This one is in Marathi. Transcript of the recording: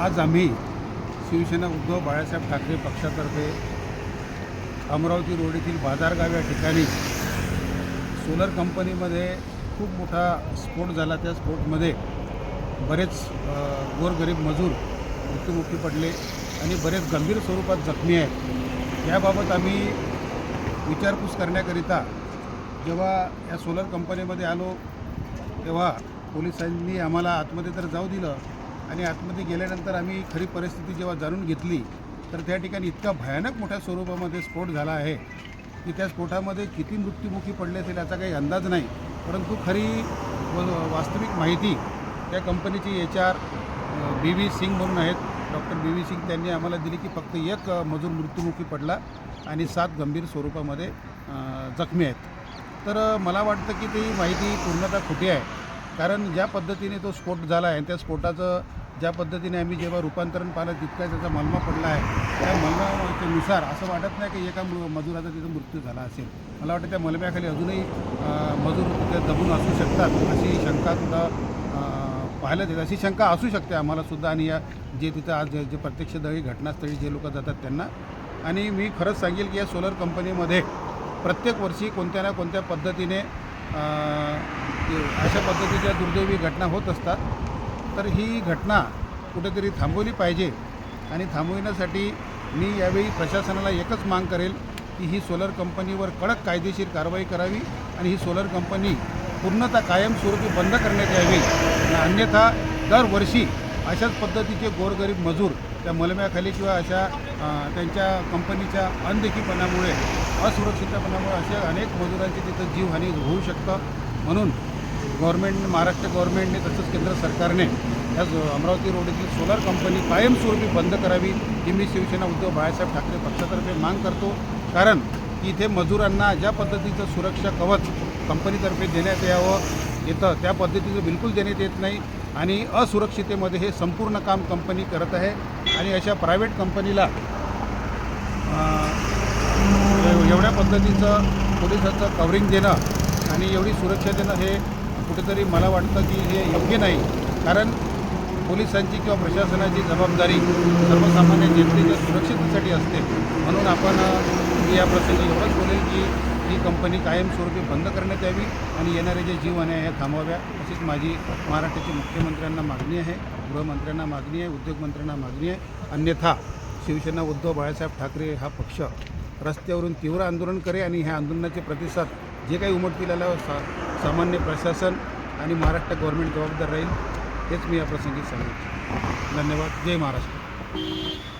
आज आम्ही शिवसेना उद्धव बाळासाहेब ठाकरे पक्षातर्फे अमरावती रोड येथील बाजारगाव या ठिकाणी सोलर कंपनीमध्ये खूप मोठा स्फोट झाला. त्या स्फोटमध्ये बरेच गोरगरीब मजूर मृत्युमुखी पडले आणि बरेच गंभीर स्वरूपात जखमी आहेत. याबाबत आम्ही विचारपूस करण्याकरिता जेव्हा या सोलर कंपनीमध्ये आलो तेव्हा पोलिसांनी आम्हाला आतमध्ये तर जाऊ दिलं आणि आतमध्ये गेल्यानंतर आम्ही खरी परिस्थिती जेव्हा जाणून घेतली तर त्या ठिकाणी इतका भयानक मोठ्या स्वरूपामध्ये स्फोट झाला आहे की त्या स्फोटामध्ये किती मृत्युमुखी पडले असेल याचा काही अंदाज नाही. परंतु खरी व- वास्तविक माहिती त्या कंपनीची H R B V Singh म्हणून आहेत. डॉक्टर बी व्ही सिंग त्यांनी आम्हाला दिली की फक्त एक मजूर मृत्युमुखी पडला आणि सात गंभीर स्वरूपामध्ये जखमी आहेत. तर मला वाटतं की ती माहिती पूर्णतः खोटी आहे. कारण ज्या पद्धतीने तो स्फोट झाला आहे त्या स्फोटाचं ज्या पद्धतीने आम्ही जेव्हा रूपांतरण पाहिलं तितका त्याचा मलमा पडला आहे. त्या मलमानुसार असं वाटत नाही की एका मजुराचा तिथं मृत्यू झाला असेल. मला वाटतं त्या मलम्याखाली अजूनही मजूर तिथे दबून असू शकतात अशी शंका सुद्धा अ, पाहायला अशी शंका असू शकते आम्हालासुद्धा आणि या जे तिथं आज जे जे प्रत्यक्षदळी घटनास्थळी जे लोक जातात त्यांना. आणि मी खरंच सांगेल की या सोलर कंपनीमध्ये प्रत्येक वर्षी कोणत्या ना कोणत्या पद्धतीने अशा पद्धतीच्या दुर्दैवी घटना होत असतात. तर ही घटना कुठेतरी थांबवली पाहिजे आणि थांबविण्यासाठी मी यावेळी प्रशासनाला एकच माग करेल की ही सोलर कंपनीवर कडक कायदेशीर कारवाई करावी आणि ही सोलर कंपनी पूर्णतः कायमस्वरूपी बंद करण्यात यावी. अन्यथा दरवर्षी अशाच पद्धतीचे गोरगरीब मजूर त्या मलम्याखाली किंवा अशा त्यांच्या कंपनीच्या अनदेखीपणामुळे असुरक्षितपणामुळे अशा अनेक मजुरांची तिथं जीवहानी होऊ शकतं. म्हणून गव्हर्मेंटने महाराष्ट्र गव्हर्मेंटने तसंच केंद्र सरकारने या जो अमरावती रोड येथील सोलार कंपनी कायमस्वरूपी बंद करावी ही मी शिवसेना उद्धव बाळासाहेब ठाकरे पक्षातर्फे मांग करतो. कारण की इथे मजुरांना ज्या पद्धतीचं सुरक्षा कवच कंपनीतर्फे देण्यात यावं येतं त्या पद्धतीचं बिलकुल देण्यात येत नाही आणि असुरक्षितेमध्ये हे संपूर्ण काम कंपनी करत आहे. आणि अशा प्रायव्हेट कंपनीला एवढ्या पद्धतीचं पोलिसांचं कवरिंग देणं आणि एवढी सुरक्षा देणं हे कुठेतरी मला वाटतं की हे योग्य नाही. कारण पोलिसांची किंवा प्रशासनाची जबाबदारी सर्वसामान्य जनतेच्या सुरक्षितेसाठी असते. म्हणून आपण मी या प्रसंगी एवढंच बोलेल की ही कंपनी कायमस्वरूपी बंद करण्यात यावी आणि येणारे जे जीव आहे ह्या थांबवाव्या. अशीच माझी महाराष्ट्राच्या मुख्यमंत्र्यांना मागणी आहे गृहमंत्र्यांना मागणी आहे उद्योगमंत्र्यांना मागणी आहे. अन्यथा शिवसेना उद्धव बाळासाहेब ठाकरे हा पक्ष रस्त्यावरून तीव्र आंदोलन करे आणि ह्या आंदोलनाचे प्रतिसाद जे काही उमटतील आल्यावर सा सामान्य प्रशासन आणि महाराष्ट्र गव्हर्नमेंट जबाबदार राहील हेच मी या प्रसंगी सांगितलं धन्यवाद. जय महाराष्ट्र.